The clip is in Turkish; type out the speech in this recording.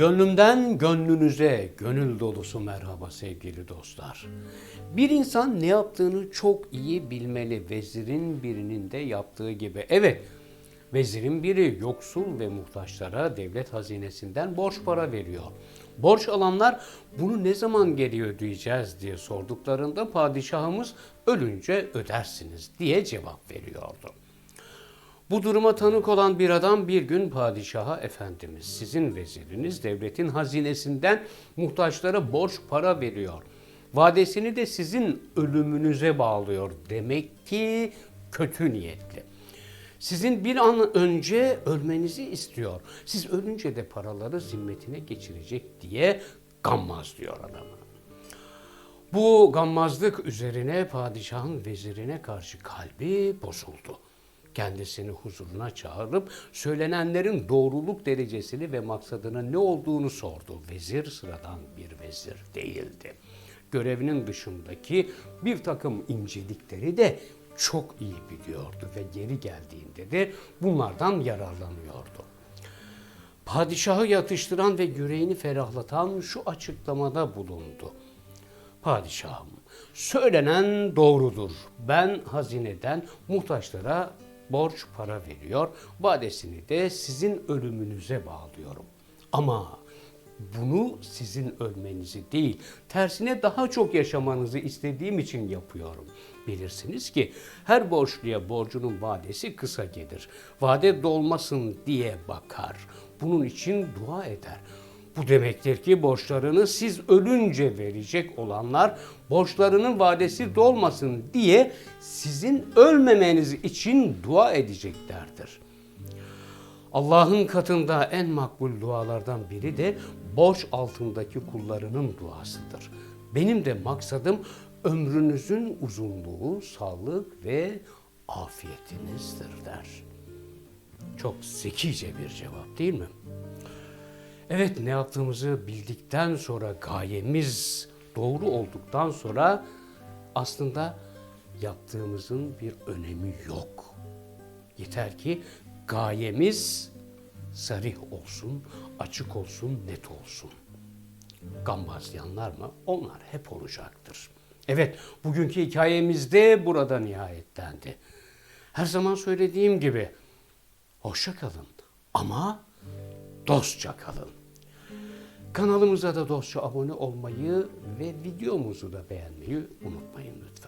Gönlümden gönlünüze gönül dolusu merhaba sevgili dostlar. Bir insan ne yaptığını çok iyi bilmeli. Vezirin birinin de yaptığı gibi. Evet, vezirin biri yoksul ve muhtaçlara devlet hazinesinden borç para veriyor. Borç alanlar bunu ne zaman geri ödeyeceğiz diye sorduklarında padişahımız ölünce ödersiniz diye cevap veriyordu. Bu duruma tanık olan bir adam bir gün padişaha efendimiz sizin veziriniz devletin hazinesinden muhtaçlara borç para veriyor. Vadesini de sizin ölümünüze bağlıyor. Demek ki kötü niyetli. Sizin bir an önce ölmenizi istiyor. Siz ölünce de paraları zimmetine geçirecek diye gammaz diyor adama. Bu gammazlık üzerine padişahın vezirine karşı kalbi bozuldu. Kendisini huzuruna çağırıp söylenenlerin doğruluk derecesini ve maksadının ne olduğunu sordu. Vezir sıradan bir vezir değildi. Görevinin dışındaki bir takım incelikleri de çok iyi biliyordu ve geri geldiğinde de bunlardan yararlanıyordu. Padişahı yatıştıran ve yüreğini ferahlatan şu açıklamada bulundu. Padişahım, söylenen doğrudur. Ben hazineden muhtaçlara borç para veriyor, vadesini de sizin ölümünüze bağlıyorum. Ama bunu sizin ölmenizi değil, tersine daha çok yaşamanızı istediğim için yapıyorum. Bilirsiniz ki her borçluya borcunun vadesi kısa gelir. Vade dolmasın diye bakar. Bunun için dua eder. Bu demektir ki borçlarını siz ölünce verecek olanlar borçlarının vadesi dolmasın diye sizin ölmemeniz için dua edeceklerdir. Allah'ın katında en makbul dualardan biri de borç altındaki kullarının duasıdır. Benim de maksadım ömrünüzün uzunluğu, sağlık ve afiyetinizdir der. Çok zekice bir cevap değil mi? Evet ne yaptığımızı bildikten sonra gayemiz doğru olduktan sonra aslında yaptığımızın bir önemi yok. Yeter ki gayemiz sarih olsun, açık olsun, net olsun. Gambazlayanlar mı? Onlar hep olacaktır. Evet, bugünkü hikayemiz de burada nihayetlendi. Her zaman söylediğim gibi, hoşça kalın ama dostça kalın. Kanalımıza da dostça abone olmayı ve videomuzu da beğenmeyi unutmayın lütfen.